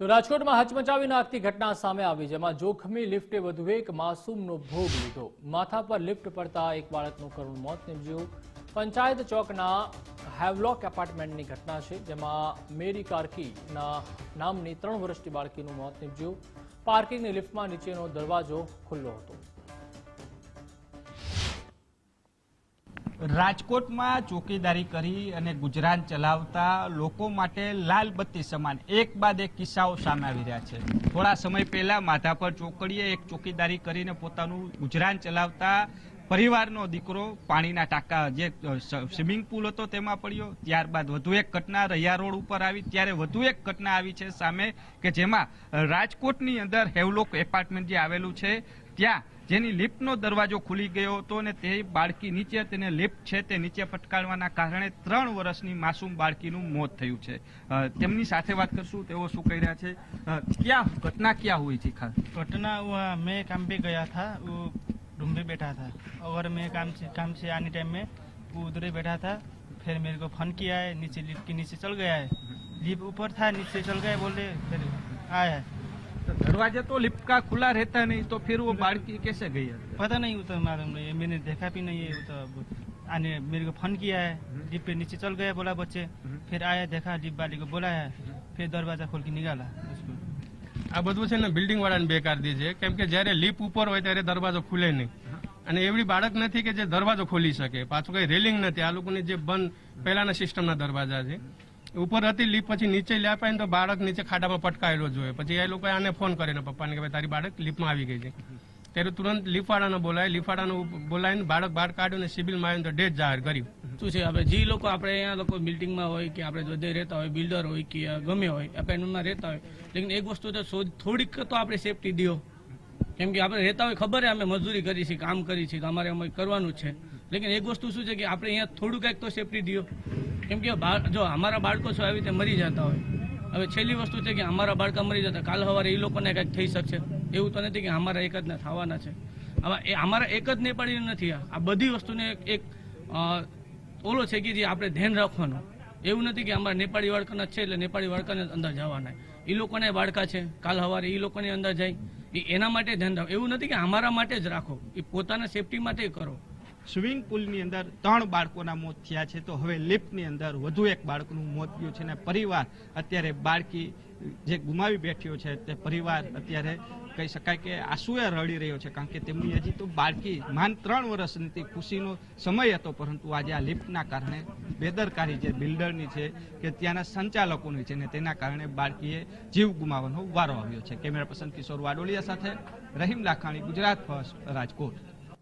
તો રાજકોટમાં હચમચાવી નાખતી ઘટના સામે આવી, જેમાં જોખમી લિફ્ટે વધુ એક માસૂમનો ભોગ લીધો. માથા પર લિફ્ટ પડતા એક બાળકનું કરુણ મોત નીપજ્યું. પંચાયત ચોકના હેવલોક એપાર્ટમેન્ટની ઘટના છે, જેમાં મેરી કાર્કીના નામની ત્રણ વર્ષની બાળકીનું મોત નીપજ્યું. પાર્કિંગની લિફ્ટમાં નીચેનો દરવાજો ખુલ્લો હતો. રાજકોટમાં ચોકીદારી કરી અને ગુજરાન ચલાવતા લોકો માટે લાલ બત્તી સમાન. એક બાદ એક કિસ્સાઓ સામે આવી રહ્યા છે. થોડા સમય પહેલા માધાપર ચોકડીએ એક ચોકીદારી કરીને પોતાનું ગુજરાન ચલાવતા પરિવારનો દીકરો પાણીના ટાંકા જે સ્વિમિંગ પુલ હતો તેમાં પડ્યો. ત્યારબાદ વધુ એક ઘટના રૈયા રોડ ઉપર આવી. ત્યારે વધુ એક ઘટના આવી છે સામે કે જેમાં રાજકોટની અંદર હેવલોક એપાર્ટમેન્ટ જે આવેલું છે, ત્યાં જેની લિફ્ટનો દરવાજો ખુલી ગયો હતો અને તે બાળકી નીચે તેને લિફ્ટ છે તે નીચે પટકાડવાના કારણે ત્રણ વર્ષની માસૂમ બાળકીનું મોત થયું છે અ, તેમની સાથે વાત કરશું તેઓ શું કહી રહ્યા છે અ, ક્યાં ઘટના ક્યાં हुई थी खास घटना हुआ मैं काम पे गया था वो रूम पे बैठा था और मैं काम से काम से आने टाइम में वो उधर ही बैठा था फिर मेरे को फोन किया है नीचे लिफ्ट के नीचे चल गया है लिफ्ट ऊपर था नीचे चल गए बोले फिर आया है तो दरवाजा तो लिफ्ट का खुला रहता नहीं तो फिर वो बालकी कैसे गई अंदर? पता नहीं उतना मालूम नहीं है मैंने देखा भी नहीं है वो तो अब आने मेरे को फोन किया है लिफ्ट पे नीचे चल गया बोला बच्चे फिर आया देखा लिफ्ट वाले को बोला है फिर दरवाजा खोल के निकाला उसको આ બધું છે ને બિલ્ડિંગ વાળાને બેકારદી છે કેમ કે જ્યારે લીપ ઉપર હોય ત્યારે દરવાજો ખુલે નહીં અને એવડી બાળક નથી કે જે દરવાજો ખોલી શકે પાછું કઈ રેલિંગ નથી આ લોકોની જે બંધ પહેલાના સિસ્ટમના દરવાજા છે ઉપર હતી લીપ પછી નીચે આપે ને તો બાળક નીચે ખાડામાં પટકાયેલો જોઈએ પછી એ લોકોએ આને ફોન કરીને, પપ્પાને કે ભાઈ, તારી બાળક લીપમાં આવી ગઈ છે. ત્યારે તુરંત લીફવાળાને બોલાય લીફવાળાને બોલાવીને બાળક બહાર કાઢ્યું ને સિવિલમાં આવીને તો ડેટ જાહેર કર્યું. શું છે? આપણે જે લોકો, આપણે અહીંયા લોકો બિલ્ડિંગમાં હોય કે આપણે બધે રહેતા હોય બિલ્ડર હોય કે ગમે હોય એપાર્ટમેન્ટમાં રહેતા હોય, લેકિન એક વસ્તુ તો શોધ, થોડીક તો આપણે સેફટી દો કેમ કે આપણે રહેતા હોય, ખબર છે અમે મજૂરી કરી છે કામ કરી છે તો અમારે અમે કરવાનું છે. લેકિન એક વસ્તુ શું છે કે આપણે અહીંયા થોડું કંઈક તો સેફટી દો કેમ કે બાળ- જો અમારા બાળકો છે આવી રીતે મરી જતા હોય? હવે છેલ્લી વસ્તુ છે કે અમારા બાળકા મરી જતા, કાલ સવારે એ લોકોને કંઈક થઈ શકશે. એવું તો નથી કે અમારા એક જ ના, થવાના છે. હવે એ અમારા એક જ નેપાળી નથી, આ બધી વસ્તુને એક- એક ઓલો છે કે જે આપણે ધ્યાન રાખવાનું. એવું નથી કે અમારા નેપાળી વાળકાના છે એટલે નેપાળી વાળકાને અંદર જવાના. એ લોકોને બાળકા છે, કાલ સવારે એ લોકોની અંદર જાય. એ એના માટે ધ્યાન રાખો એવું નથી કે અમારા માટે જ રાખો. એ પોતાના સેફટી માટે કરો. સ્વિમિંગ પુલની અંદર ત્રણ બાળકોના મોત થયા છે. તો હવે લિફ્ટની અંદર વધુ એક બાળકનું મોત થયું છે અને પરિવાર અત્યારે બાળકી જે ગુમાવી બેઠ્યો છે તે પરિવાર અત્યારે કહી શકાય કે આંસુએ રડી રહ્યો છે કારણ કે તેમની હજી તો બાળકી માન ત્રણ વર્ષની ખુશીનો સમય હતો પરંતુ આજે આ લિફ્ટના કારણે બેદરકારી જે બિલ્ડરની છે કે ત્યાંના સંચાલકોની છે ને તેના કારણે બાળકીએ જીવ ગુમાવવાનો વારો આવ્યો છે. કેમેરા પર્સન કિશોર વાડોલિયા સાથે રહીમ લાખાણી, ગુજરાત ફર્સ્ટ રાજકોટ.